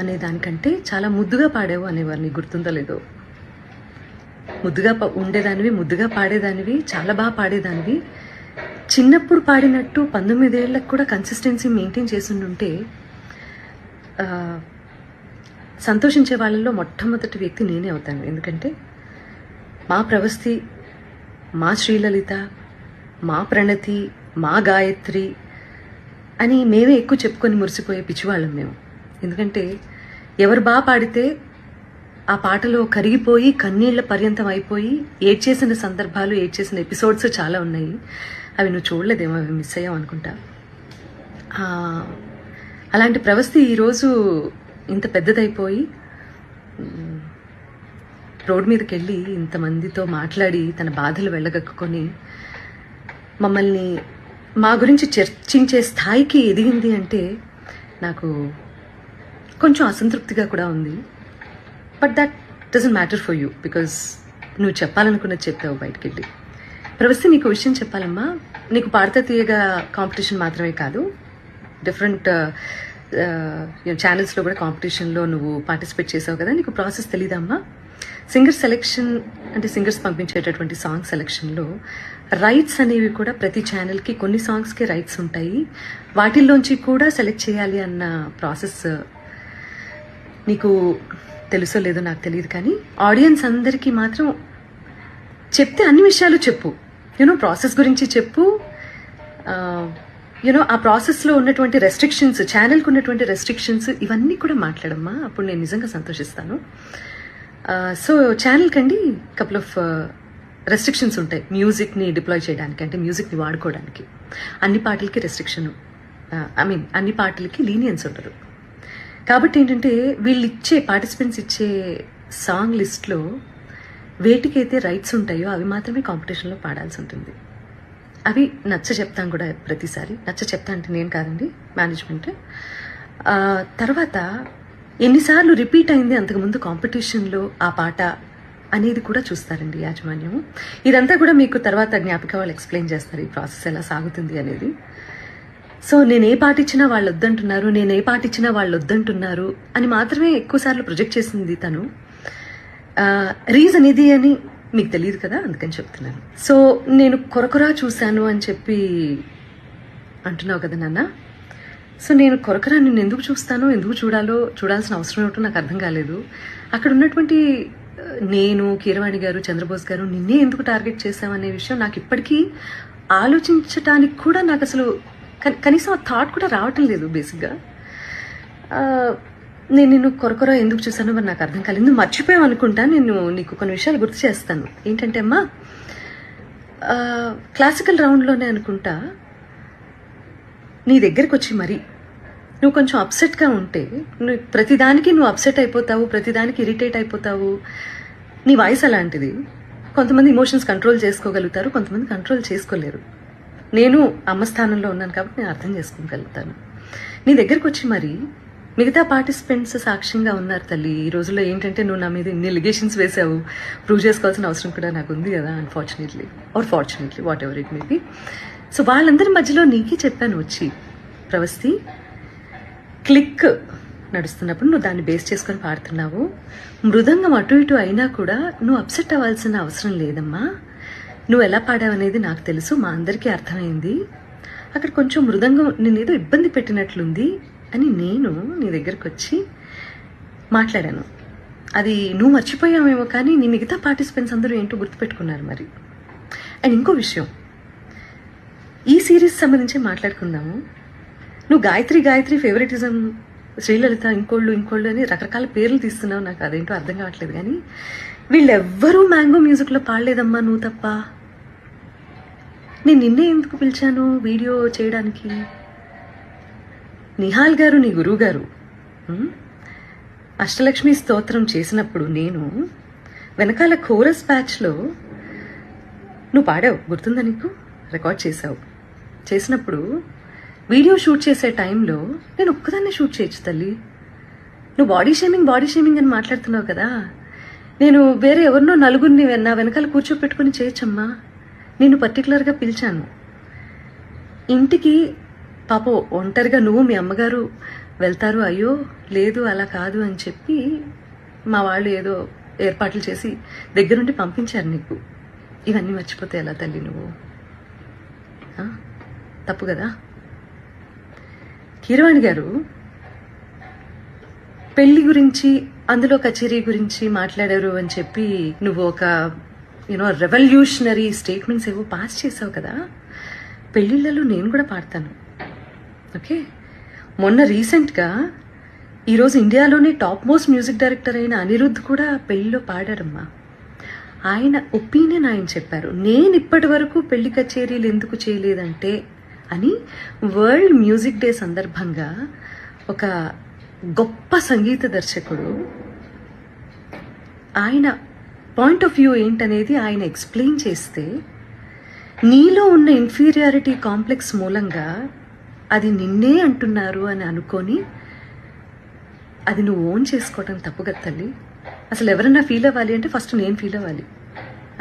అనే దానికంటే చాలా ముద్దుగా పాడావు అనేవారిని గుర్తుందా గుర్తుందో లేదో ముద్దుగా ప- ఉండేదానివి ముద్దుగా పాడేదానివి చాలా బాగా పాడేదానివి. చిన్నప్పుడు పాడినట్టు పంతొమ్మిదేళ్ళకు కూడా కన్సిస్టెన్సీ మెయింటైన్ చేసిండుంటే సంతోషించే వాళ్ళల్లో మొట్టమొదటి వ్యక్తి నేనే అవుతాను. ఎందుకంటే మా ప్రవస్తి మా శ్రీలలిత మా ప్రణతి మా గాయత్రి అని మేమే ఎక్కువ చెప్పుకొని మురిసిపోయే పిచ్చివాళ్ళం మేము. ఎందుకంటే ఎవరు బాగా పాడితే ఆ పాటలో కరిగిపోయి కన్నీళ్ళ పర్యంతం అయిపోయి ఏడ్చేసిన సందర్భాలు ఏడ్చేసిన ఎపిసోడ్స్ చాలా ఉన్నాయి. అవి నువ్వు చూడలేదేమో అవి మిస్ అయ్యావు అనుకుంటా. అలాంటి ప్రవస్థి ఈరోజు ఇంత పెద్దదైపోయి రోడ్ మీదకి వెళ్ళి ఇంతమందితో మాట్లాడి తన బాధలు వెళ్ళగక్కుకొని మమ్మల్ని మా గురించి చర్చించే స్థాయికి ఎదిగింది అంటే నాకు కొంచెం అసంతృప్తిగా కూడా ఉంది. But that doesn't matter for you because నువ్వు చెప్పాలనుకున్నది చెప్పావు బయటకెళ్ళి. వెళ్ళి ప్రవస్తి నీకు విషయం చెప్పాలమ్మా. నీకు పాడతా తీయగా కాంపిటీషన్ మాత్రమే కాదు. డిఫరెంట్ ఛానల్స్లో uh, uh, కూడా కాంపిటీషన్లో నువ్వు పార్టిసిపేట్ చేసావు కదా. నీకు ప్రాసెస్ తెలీదమ్మా సింగర్ సెలెక్షన్ అంటే సింగర్స్ పంపించేటటువంటి సాంగ్ సెలెక్షన్లో రైట్స్ అనేవి కూడా ప్రతి ఛానల్కి కొన్ని సాంగ్స్కి రైట్స్ ఉంటాయి. వాటిల్లోంచి కూడా సెలెక్ట్ చేయాలి అన్న ప్రాసెస్ నీకు తెలుసో లేదో నాకు తెలియదు కానీ ఆడియన్స్ అందరికీ మాత్రం చెప్తే అన్ని విషయాలు చెప్పు. యూనో ప్రాసెస్ గురించి చెప్పు. యూనో ఆ ప్రాసెస్లో ఉన్నటువంటి రెస్ట్రిక్షన్స్ ఛానల్కి ఉన్నటువంటి రెస్ట్రిక్షన్స్ ఇవన్నీ కూడా మాట్లాడమ్మా. అప్పుడు నేను నిజంగా సంతోషిస్తాను. సో ఛానల్ కండి కపుల్ ఆఫ్ రెస్ట్రిక్షన్స్ ఉంటాయి. మ్యూజిక్ని డిప్లాయ్ చేయడానికి అంటే మ్యూజిక్ని వాడుకోవడానికి. అన్ని పాటలకి రెస్ట్రిక్షన్ ఐ మీన్ అన్ని పాటలకి లీనియన్స్ ఉండదు. కాబట్టి ఏంటంటే వీళ్ళు ఇచ్చే పార్టిసిపెంట్స్ ఇచ్చే సాంగ్ లిస్ట్లో వేటికైతే రైట్స్ ఉంటాయో అవి మాత్రమే కాంపిటీషన్లో పాడాల్సి ఉంటుంది. అవి నచ్చ చెప్తాం కూడా ప్రతిసారి. నచ్చ చెప్తా అంటే నేను కాదండి మేనేజ్మెంట్ తర్వాత ఎన్నిసార్లు రిపీట్ అయింది అంతకుముందు కాంపిటీషన్లో ఆ పాట అనేది కూడా చూస్తారండి యాజమాన్యం. ఇదంతా కూడా మీకు తర్వాత జ్ఞాపిక వాళ్ళు ఎక్స్ప్లెయిన్ చేస్తారు ఈ ప్రాసెస్ ఎలా సాగుతుంది అనేది. సో నేను ఏ పాట ఇచ్చినా వాళ్ళు వద్దంటున్నారు నేను ఏ పాట ఇచ్చినా వాళ్ళు వద్దంటున్నారు అని మాత్రమే ఎక్కువసార్లు ప్రొజెక్ట్ చేసింది తను. రీజన్ ఇది అని మీకు తెలియదు కదా అందుకని చెప్తున్నాను. సో నేను కొరకొరా చూశాను అని చెప్పి అంటున్నావు కదా నాన్న. సో నేను కొరకరా నిన్ను ఎందుకు చూస్తానో ఎందుకు చూడాలో చూడాల్సిన అవసరం ఏమిటో నాకు అర్థం కాలేదు. అక్కడ ఉన్నటువంటి నేను కీరవాణి గారు చంద్రబోస్ గారు నిన్నే ఎందుకు టార్గెట్ చేశామనే విషయం నాకు ఇప్పటికీ ఆలోచించటానికి కూడా నాకు అసలు కనీసం ఆ థాట్ కూడా రావటం లేదు బేసిక్గా. నేను నిన్ను కొరకొర ఎందుకు చూసానో మరి నాకు అర్థం కాలేదు. మర్చిపోయావు అనుకుంటా నేను నీకు కొన్ని విషయాలు గుర్తు చేస్తాను. ఏంటంటే అమ్మా క్లాసికల్ రౌండ్లోనే అనుకుంటా నీ దగ్గరికి వచ్చి మరి నువ్వు కొంచెం అప్సెట్గా ఉంటే నువ్వు ప్రతిదానికి నువ్వు అప్సెట్ అయిపోతావు ప్రతిదానికి ఇరిటేట్ అయిపోతావు. నీ వాయిస్ అలాంటిది. కొంతమంది ఇమోషన్స్ కంట్రోల్ చేసుకోగలుగుతారు కొంతమంది కంట్రోల్ చేసుకోలేరు. నేను అమ్మ స్థానంలో ఉన్నాను కాబట్టి నేను అర్థం చేసుకోగలుగుతాను. నీ దగ్గరకు వచ్చి మరి మిగతా పార్టిసిపెంట్స్ సాక్ష్యంగా ఉన్నారు తల్లి. ఈ రోజుల్లో ఏంటంటే నువ్వు నా మీద ఇన్ని లిగేషన్స్ వేసావు ప్రూవ్ చేసుకోవాల్సిన అవసరం కూడా నాకు ఉంది కదా unfortunately or fortunately whatever it may be so వాళ్ళందరి మధ్యలో నీకే చెప్పాను వచ్చి ప్రవస్తి క్లిక్ నడుస్తున్నప్పుడు నువ్వు దాన్ని బేస్ చేసుకొని పాడుతున్నావు. మృదంగం అటు ఇటు అయినా కూడా నువ్వు అప్సెట్ అవ్వాల్సిన అవసరం లేదమ్మా. నువ్వు ఎలా పాడావనేది నాకు తెలుసు మా అందరికీ అర్థమైంది. అక్కడ కొంచెం మృదంగం నేనేదో ఇబ్బంది పెట్టినట్లుంది అని నేను నీ దగ్గరకు వచ్చి మాట్లాడాను. అది నువ్వు మర్చిపోయావేమో కానీ నీ మిగతా పార్టిసిపెంట్స్ అందరూ ఏంటో గుర్తుపెట్టుకున్నారు మరి. అండ్ ఇంకో విషయం. ఈ సిరీస్ సంబంధించి మాట్లాడుకుందాము. నువ్వు గాయత్రి గాయత్రి ఫేవరెటిజం శ్రీలలిత ఇంకోళ్ళు ఇంకోళ్ళు అని రకరకాల పేర్లు తీస్తున్నావు. నాకు అదేంటో అర్థం కావట్లేదు కానీ వీళ్ళెవ్వరూ మ్యాంగో మ్యూజిక్లో పాడలేదమ్మా నువ్వు తప్ప. నేను నిన్నే ఎందుకు పిలిచాను వీడియో చేయడానికి? నిహాల్ గారు నీ గురువు గారు అష్టలక్ష్మి స్తోత్రం చేసినప్పుడు నేను వెనకాల కోరస్ బ్యాచ్లో నువ్వు పాడావు గుర్తుందా నీకు? రికార్డ్ చేసావు చేసినప్పుడు వీడియో షూట్ చేసే టైంలో నేను ఒక్కదాన్నే షూట్ చేయొచ్చు తల్లి. నువ్వు బాడీ షేమింగ్ బాడీ షేమింగ్ అని మాట్లాడుతున్నావు కదా. నేను వేరే ఎవరినో నలుగురిని నా వెనకాల కూర్చోపెట్టుకుని చేయొచ్చమ్మా. నేను పర్టికులర్గా పిలిచాను. ఇంటికి పాప ఒంటరిగా నువ్వు మీ అమ్మగారు వెళ్తారు అయ్యో లేదు అలా కాదు అని చెప్పి మా వాళ్ళు ఏదో ఏర్పాట్లు చేసి దగ్గరుండి పంపించారు నీకు. ఇవన్నీ మర్చిపోతే ఎలా తల్లి నువ్వు? తప్పు కదా? కీరవాణి గారు పెళ్ళి గురించి అందులో కచేరీ గురించి మాట్లాడారు అని చెప్పి నువ్వు ఒక యూనో రెవల్యూషనరీ స్టేట్మెంట్స్ ఏవో పాస్ చేసావు కదా పెళ్ళిళ్ళలో నేను కూడా పాడతాను. ఓకే మొన్న రీసెంట్గా ఈరోజు ఇండియాలోనే టాప్ మోస్ట్ మ్యూజిక్ డైరెక్టర్ అయిన అనిరుద్ధ్ కూడా పెళ్ళిలో పాడారమ్మా ఆయన ఒపీనియన్ ఆయన చెప్పారు నేను ఇప్పటి వరకు పెళ్ళి కచేరీలు ఎందుకు చేయలేదంటే అని వరల్డ్ మ్యూజిక్ డే సందర్భంగా ఒక గొప్ప సంగీత దర్శకుడు ఆయన పాయింట్ ఆఫ్ వ్యూ ఏంటనేది ఆయన ఎక్స్ప్లెయిన్ చేస్తే నీలో ఉన్న ఇన్ఫీరియారిటీ కాంప్లెక్స్ మూలంగా అది నిన్నే అంటున్నారు అని అనుకొని అది నువ్వు ఓన్ చేసుకోవటం తప్పు కదా తల్లి. అసలు ఎవరన్నా ఫీల్ అవ్వాలి అంటే ఫస్ట్ నేను ఫీల్ అవ్వాలి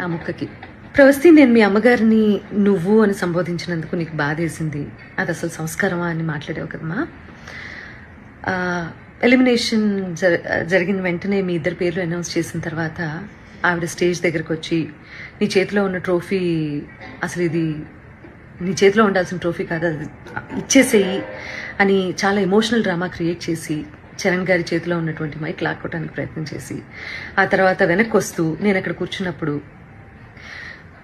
ఆ ముక్కకి. ప్రవస్తి నేను మీ అమ్మగారిని నువ్వు అని సంబోధించినందుకు నీకు బాధేసింది. అది అసలు సంస్కారమా అని మాట్లాడావు కదమ్మా. ఎలిమినేషన్ జరిగిన వెంటనే మీ ఇద్దరు పేర్లు అనౌన్స్ చేసిన తర్వాత ఆవిడ స్టేజ్ దగ్గరకు వచ్చి నీ చేతిలో ఉన్న ట్రోఫీ అసలు ఇది నీ చేతిలో ఉండాల్సిన ట్రోఫీ కాదు అది ఇచ్చేసేయి అని చాలా ఎమోషనల్ డ్రామా క్రియేట్ చేసి చరణ్ గారి చేతిలో ఉన్నటువంటి మైక్ లాక్కోవడానికి ప్రయత్నం చేసి ఆ తర్వాత వెనక్కి వస్తూ నేను అక్కడ కూర్చున్నప్పుడు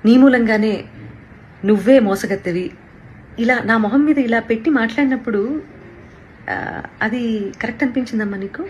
నీ మూలంగానే నువ్వే మోసగత్తెవి. ఇలా నా మొహం మీద ఇలా పెట్టి మాట్లాడినప్పుడు అది కరెక్ట్ అనిపించిందమ్మా నీకు?